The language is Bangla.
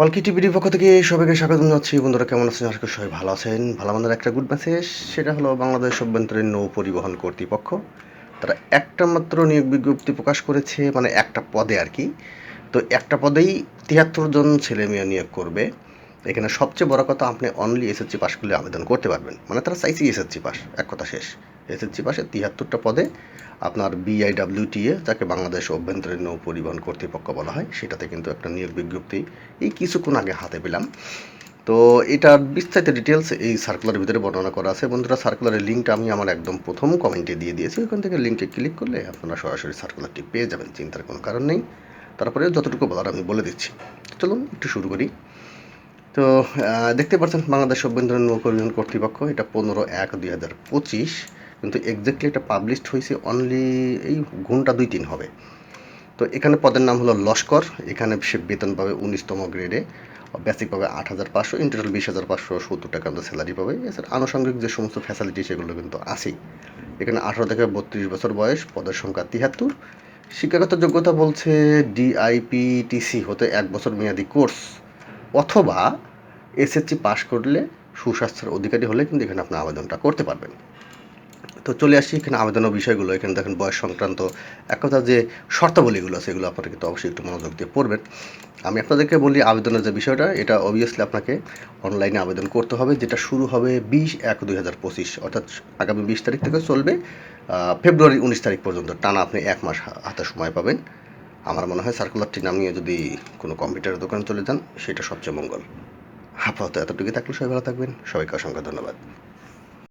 অলকি টিভির পক্ষ থেকে সবাইকে স্বাগত জানাচ্ছি। বন্ধুরা, কেমন আছেন? আজকে সবাই ভালো আছেন। ভালো মন্দের একটা গুড মেসেজ সেটা হলো বাংলাদেশ অভ্যন্তরীণ নৌ পরিবহন কর্তৃপক্ষ। তারা একটা মাত্র নিয়োগ বিজ্ঞপ্তি প্রকাশ করেছে মানে একটা পদে আর কি। তো একটা পদেই তিয়াত্তর জন ছেলে মেয়ে নিয়োগ করবে। এখানে সবচেয়ে বড় কথা, আপনি অনলি এসএসসি পাস করলে আবেদন করতে পারবেন। মানে তারা চাইছি এসএসসি পাস এক কথা শেষ। এসএসসি পাশে তিয়াত্তরটা পদে আপনার বিআইডাব্লিউটিএ, যাকে বাংলাদেশ অভ্যন্তরীণ নৌ পরিবহন কর্তৃপক্ষ বলা হয়, সেটাতে কিন্তু একটা নিয়োগ বিজ্ঞপ্তি এই কিছুক্ষণ আগে হাতে পেলাম। তো এটার বিস্তারিত ডিটেলস এই সার্কুলারের ভিতরে বর্ণনা করা আছে। বন্ধুরা সার্কুলারের লিঙ্কটা আমি আমার একদম প্রথম কমেন্টে দিয়ে দিয়েছি। ওখান থেকে লিঙ্কে ক্লিক করলে আপনারা সরাসরি সার্কুলারটি পেয়ে যাবেন, চিন্তার কোনো কারণ নেই। তারপরে যতটুকু বলার আমি বলে দিচ্ছি। চলুন একটু শুরু করি। তো দেখতে পাচ্ছেন বাংলাদেশ অভ্যন্তরীণ নৌ পরিবহন কর্তৃপক্ষ, এটা পনেরো এক দুই হাজার পঁচিশ। কিন্তু এক্স্যাক্টলি এটা পাবলিশড হয়েছে অনলি এই ঘণ্টা দুই তিন হবে। তো এখানে পদের নাম হলো লস্কর, এখানে সে বেতন পাবে উনিশতম গ্রেডে বেসিক পাবে আট হাজার পাঁচশো ইন্টারনাল বিশ হাজার পাঁচশো সত্তর টাকা মতো স্যালারি পাবে। এছাড়া আনুষঙ্গিক যে সমস্ত ফ্যাসিলিটি সেগুলো কিন্তু আছেই। এখানে আঠারো থেকে বত্রিশ বছর বয়স, পদের সংখ্যা তিয়াত্তর শিক্ষাগত যোগ্যতা বলছে ডিআইপিটিসি হতে এক বছর মেয়াদি কোর্স। অথবা এসএসসি পাশ করলে সুস্বাস্থ্যের অধিকারী হলে কিন্তু এখানে আপনি আবেদনটা করতে পারবেন। তো চলে আসছি এখানে আবেদনের বিষয়গুলো। এখানে দেখেন বয়স সংক্রান্ত এক কথা যে শর্তাবলীগুলো আছে এগুলো আপনারা কিন্তু অবশ্যই একটু মনোযোগ দিয়ে পড়বেন। আমি আপনাদেরকে বলি আবেদনের যে বিষয়টা, এটা অবভিয়াসলি আপনাকে অনলাইনে আবেদন করতে হবে, যেটা শুরু হবে বিশ এক দুই হাজার পঁচিশ, অর্থাৎ আগামী বিশ তারিখ থেকে চলবে ফেব্রুয়ারি উনিশ তারিখ পর্যন্ত। টানা আপনি এক মাস হাতে সময় পাবেন। আমার মনে হয় সার্কুলারটি নামিয়ে যদি কোনো কম্পিউটারের দোকানে চলে যান, সেটা সবচেয়ে মঙ্গল। আপাতত এতটুকু থাকলে, সবাই ভালো থাকবেন। সবাইকে অসংখ্য ধন্যবাদ।